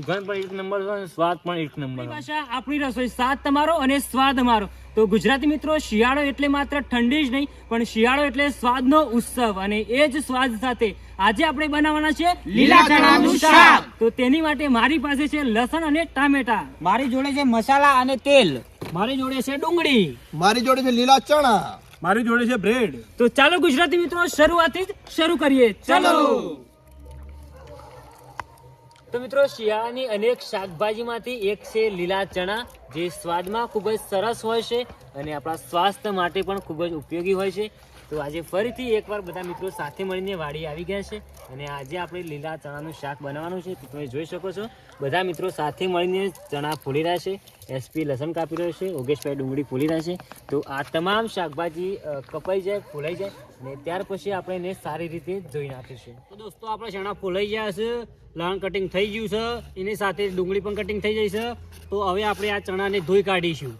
સુગંધ પણ એક નંબર છે અને સ્વાદ પણ એક નંબર ભાષા આપણી રસોઈ સ્વાદ તમારો અને સ્વાદ અમારો તો ગુજરાતી મિત્રો શિયાળો એટલે માત્ર ઠંડી જ નહીં પણ શિયાળો એટલે સ્વાદનો ઉત્સવ અને એ જ સ્વાદ સાથે આજે આપણે બનાવવાના છે લીલા ચણાનું શાક. તો તેની માટે મારી પાસે છે લસણ અને ટામેટા. મારી જોડે છે મસાલા અને તેલ. મારી જોડે છે ડુંગળી. મારી જોડે છે લીલા ચણા. મારી જોડે છે બ્રેડ. તો ચાલો ગુજરાતી મિત્રો શરૂઆતથી જ શરૂ કરીએ. ચાલો. તો મિત્રો, શિયાળાની અનેક શાકભાજીમાંથી એક છે લીલા ચણા, જે સ્વાદમાં ખૂબ જ સરસ હોય છે અને આપણા સ્વાસ્થ્ય માટે પણ ખૂબ જ ઉપયોગી હોય છે. તો આજે ફરીથી એકવાર બધા મિત્રો સાથે મળીને વાડી આવી ગયા છે અને આજે આપણે લીલા ચણાનું શાક બનાવવાનું છે તમે જોઈ શકો છો. બધા મિત્રો સાથે મળીને ચણા ફૂલી રહ્યા છે એસપી લસણ કાપી રહ્યો છે, ઓગેશભાઈ ડુંગળી ફૂલી રહ્યા છે. તો આ તમામ શાકભાજી કપાઈ જાય, ફૂલાઈ જાય અને ત્યાર પછી આપણે એને સારી રીતે ધોઈ નાખીશું. તો દોસ્તો, આપણા ચણા ફૂલાઈ ગયા છે લણ કટિંગ થઈ ગયું છે, એની સાથે ડુંગળી પણ કટિંગ થઈ જાય છે. તો હવે આપણે આ ચણાને ધોઈ કાઢીશું.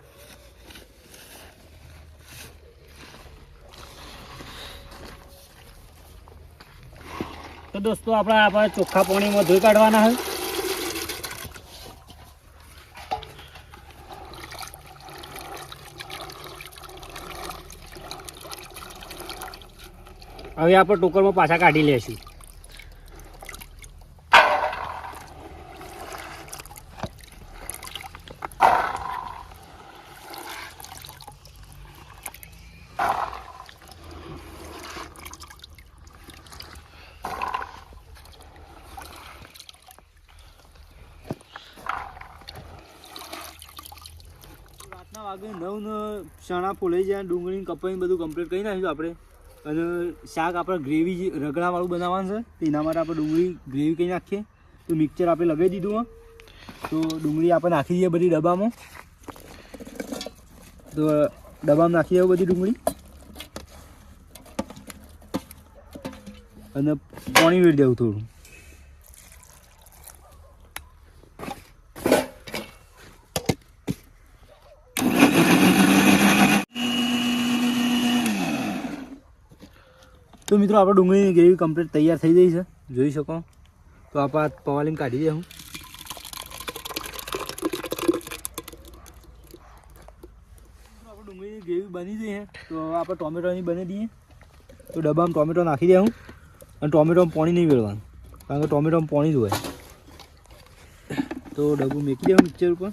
તો દોસ્તો, આપણે આપણે ચોખ્ખા પાણીમાં ધોઈ કાઢવાના હોય હવે આપણે ટોકરમાં પાછા કાઢી લેશું નવ ને ચણા ફોલાઈ જાય ડુંગળી કપાઈ બધું કમ્પ્લીટ કરી નાખ્યું આપણે. અને શાક આપણે ગ્રેવી રગડાવાળું બનાવવાનું છે એના માટે આપણે ડુંગળી ગ્રેવી કરી નાખીએ. તો મિક્સર આપણે લગાવી દીધું તો ડુંગળી આપણે નાખી દઈએ બધી ડબ્બામાં. તો ડબ્બામાં નાખી દઈએ બધી ડુંગળી. અને પાણી વેડી દેવું થોડું. તો મિત્રો આપણે ડુંગળીની ગ્રેવી કમ્પ્લીટ તૈયાર થઈ ગઈ છે. જોઈ શકો. તો આપણે પવાલીમ કાઢી હું. આપણે ડુંગળીની ગ્રેવી બની છે. તો આપણે ટોમેટોની બની દઈએ. તો ડબ્બામાં ટોમેટો નાખી દઉં અને ટોમેટોમાં પાણી નહીં વેળવાનું કારણ કે ટોમેટોમાં પાણી જ હોય. તો ડબ્બું મૂકી દઉં મિક્સર ઉપર.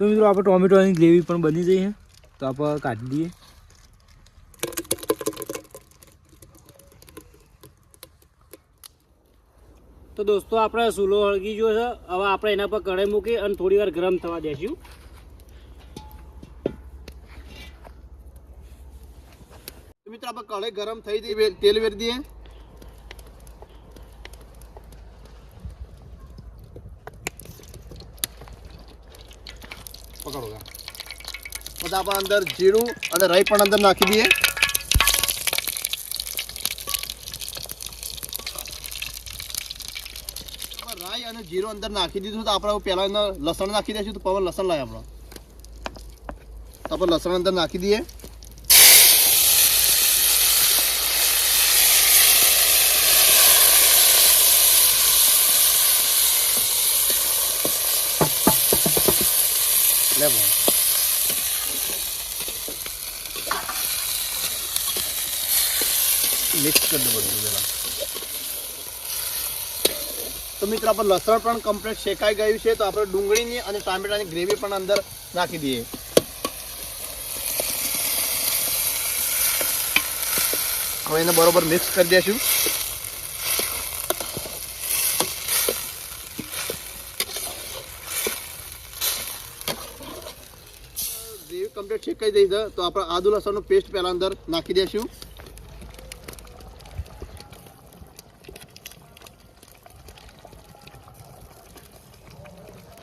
તો મિત્રો આપણે ટોમેટોની ગ્રેવી પણ બની જઈએ તો આપણે કાઢી દઈએ. તો દોસ્તો, આપણે સૂલો હળગી ગયો છે. હવે આપણે એના પર કઢાઈ મૂકી અને થોડી વાર ગરમ થવા દેશું. મિત્રો, આપણે કઢાઈ ગરમ થઈ હતી તેલ વેરી દઈએ. પકડો. પછી આપણે અંદર જીરું અને રાઈ પણ અંદર નાખી દઈએ. રાઈ અને જીરું અંદર નાખી દીધું તો આપણે પહેલા લસણ નાખી દઈશું, તો પવન લસણ લાવે આપણો. તો લસણ અંદર નાખી દઈએ. લે મિક્સ કરી દો બધું જરા તો મિત્રો, આપણે લસણ પણ કમ્પ્લીટ શેકાઈ ગયું છે, તો આપણે ડુંગળીની અને ટામેટાની ગ્રેવી પણ અંદર નાખી દઈએ. હવે એને બરોબર મિક્સ કરી દઈશું કમ્પ્લીટ શેકાઈ તો આપણે આદુ લસણનું પેસ્ટ પહેલાં અંદર નાખી દઈશું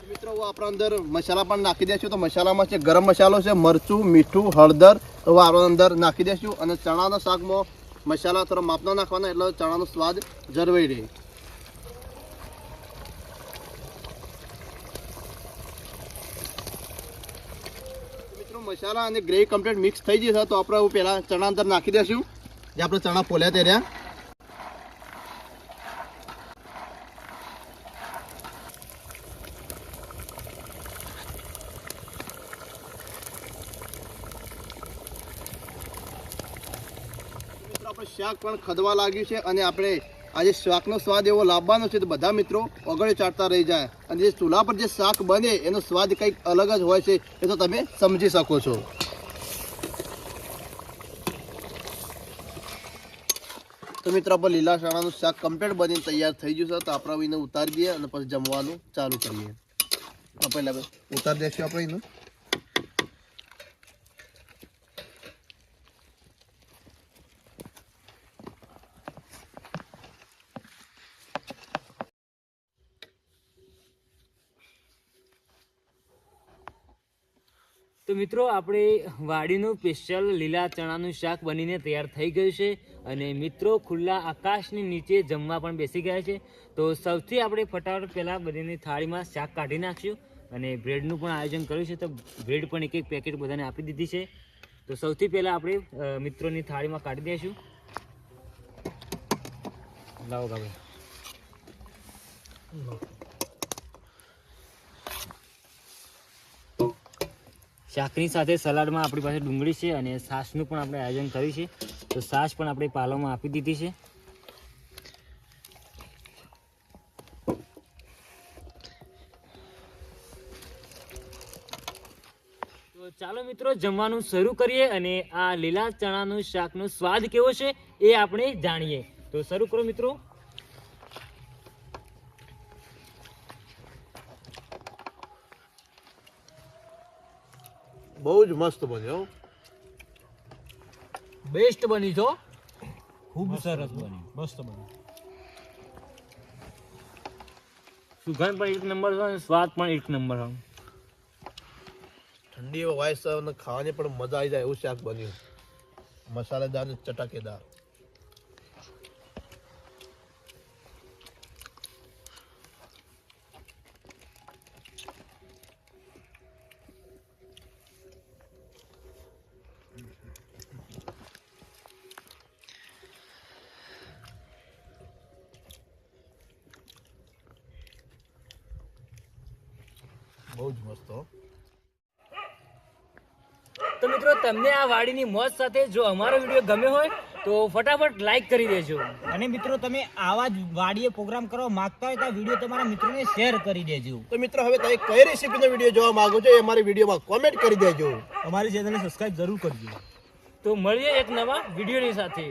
મિત્રો આપણા અંદર મસાલા પણ નાખી દઈશું તો મસાલામાં છે ગરમ મસાલો છે, મરચું, મીઠું, હળદર, તો આપણે અંદર નાખી દઈશું અને ચણાના શાકમાં મસાલા થોડા માપના નાખવાના, એટલે ચણાનો સ્વાદ જળવાઈ રહે મિત્રો મસાલા અને ગ્રેવી કમ્પ્લીટ મિક્સ થઈ જશે તો આપણે હું પહેલાં ચણા અંદર નાખી દઈશું જે આપણે ચણા ફોલ્યા તે રહ્યા. આપણે શાક પણ ખદવા લાગ્યું છે અને આપણે આજે શાકનો સ્વાદ એવો લાવવાનો છે તો બધા મિત્રો ઓગળે ચાટતા રહી જાય. અને જે ચૂલા પર જે શાક બને, એનો સ્વાદ કંઈક અલગ જ હોય છે, એ તો તમે સમજી શકો છો. તો મિત્રો, આપણે લીલા શાળાનું શાક કમ્પ્લીટ બનીને તૈયાર થઈ ગયું છે. તો આપણે એને ઉતારી દઈએ અને પછી જમવાનું ચાલુ કરીએ. પહેલાં ઉતારી દઈશું આપણે એનું. તો મિત્રો, આપણે વાડીનું સ્પેશિયલ લીલા ચણાનું શાક બનીને તૈયાર થઈ ગયું છે અને મિત્રો, ખુલ્લા આકાશની નીચે જમવા પણ બેસી ગયા છે. તો સૌથી આપણે ફટાફટ પહેલાં બધીની થાળીમાં શાક કાઢી નાખ્યું અને બ્રેડનું પણ આયોજન કર્યું છે. તો બ્રેડ પણ એક એક પેકેટ બધાને આપી દીધી છે. તો સૌથી પહેલાં આપણે મિત્રોની થાળીમાં કાઢી દઈશું લાવો કાકા શાકની સાથે સલાડમાં આપણી પાસે ડુંગળી છે અને છાશનું પણ આપણે આયોજન કર્યું છે. તો છાશ પણ આપણે પાલોમાં આપી દીધી છે. તો ચાલો મિત્રો, જમવાનું શરૂ કરીએ અને આ લીલા ચણાનું શાકનો સ્વાદ કેવો છે એ આપણે જાણીએ. તો શરૂ કરો મિત્રો. બહુ જ મસ્ત બન્યો. બેસ્ટ બની છો ખૂબ સરસ બની મસ્ત બની સુગંધ પણ એક નંબર છે અને સ્વાદ પણ એક નંબર છે. ઠંડી વાય છે અને ખાવાની પણ મજા આવી જાય એવું શાક બન્યું. મસાલેદાર અને ચટાકેદાર. બહુ જ મસ્ત તો મિત્રો તમને આ વાડીની મોજ સાથે જો અમારો વીડિયો ગમ્યો હોય તો ફટાફટ લાઈક કરી દેજો. અને મિત્રો તમે આવા જ વાડીએ પ્રોગ્રામ કરવા માંગતા હોય તો આ વીડિયો તમારા મિત્રોને શેર કરી દેજો. તો મિત્રો હવે તમે કઈ રેસીપીનો વીડિયો જોવા માંગો છો એ અમારી વિડીયોમાં કોમેન્ટ કરી દેજો. અમારી ચેનલને સબસ્ક્રાઇબ જરૂર કરજો. તો મળીએ એક નવા વિડીયોની સાથે.